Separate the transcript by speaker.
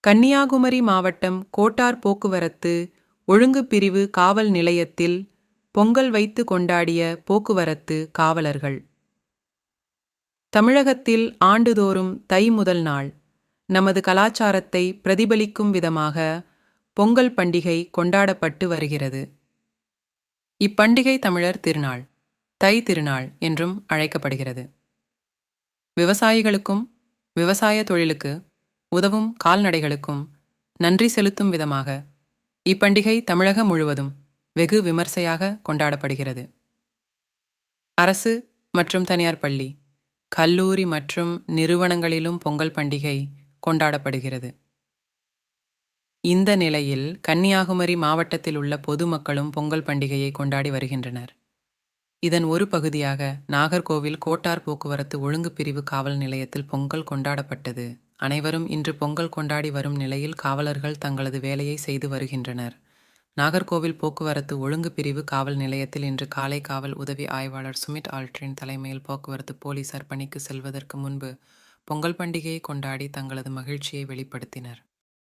Speaker 1: கன்னியாகுமரி மாவட்டம் கோட்டார் போக்குவரத்து ஒழுங்கு பிரிவு காவல் நிலையத்தில் பொங்கல் வைத்து கொண்டாடிய போக்குவரத்து காவலர்கள். தமிழகத்தில் ஆண்டுதோறும் தை முதல் நாள். நமது கலாச்சாரத்தை பிரதிபலிக்கும் விதமாக பொங்கல் பண்டிகை கொண்டாடப்பட்டு வருகிறது. இப்பண்டிகை தமிழர் திருநாள் தை திருநாள் என்றும் அழைக்கப்படுகிறது. விவசாயிகளுக்கும் விவசாய தொழிலுக்கு உதவும் கால்நடைகளுக்கும் நன்றி செலுத்தும் விதமாக இப்பண்டிகை தமிழகம் முழுவதும் வெகு விமர்சையாக கொண்டாடப்படுகிறது. அரசு மற்றும் தனியார் பள்ளி கல்லூரி மற்றும் நிறுவனங்களிலும் பொங்கல் பண்டிகை கொண்டாடப்படுகிறது. இந்த நிலையில் கன்னியாகுமரி மாவட்டத்தில் உள்ள பொதுமக்களும் பொங்கல் பண்டிகையை கொண்டாடி வருகின்றனர். இதன் ஒரு பகுதியாக நாகர்கோவில் கோட்டார் போக்குவரத்து ஒழுங்கு பிரிவு காவல் நிலையத்தில் பொங்கல் கொண்டாடப்பட்டது. அனைவரும் இன்று பொங்கல் கொண்டாடி வரும் நிலையில் காவலர்கள் தங்களது வேலையை செய்து வருகின்றனர். நாகர்கோவில் போக்குவரத்து ஒழுங்கு பிரிவு காவல் நிலையத்தில் இன்று காலை காவல் உதவி ஆய்வாளர் சுமித் ஆல்ட்ரின் தலைமையில் போக்குவரத்து போலீசார் பணிக்கு செல்வதற்கு முன்பு பொங்கல் பண்டிகையை கொண்டாடி தங்களது மகிழ்ச்சியை வெளிப்படுத்தினர்.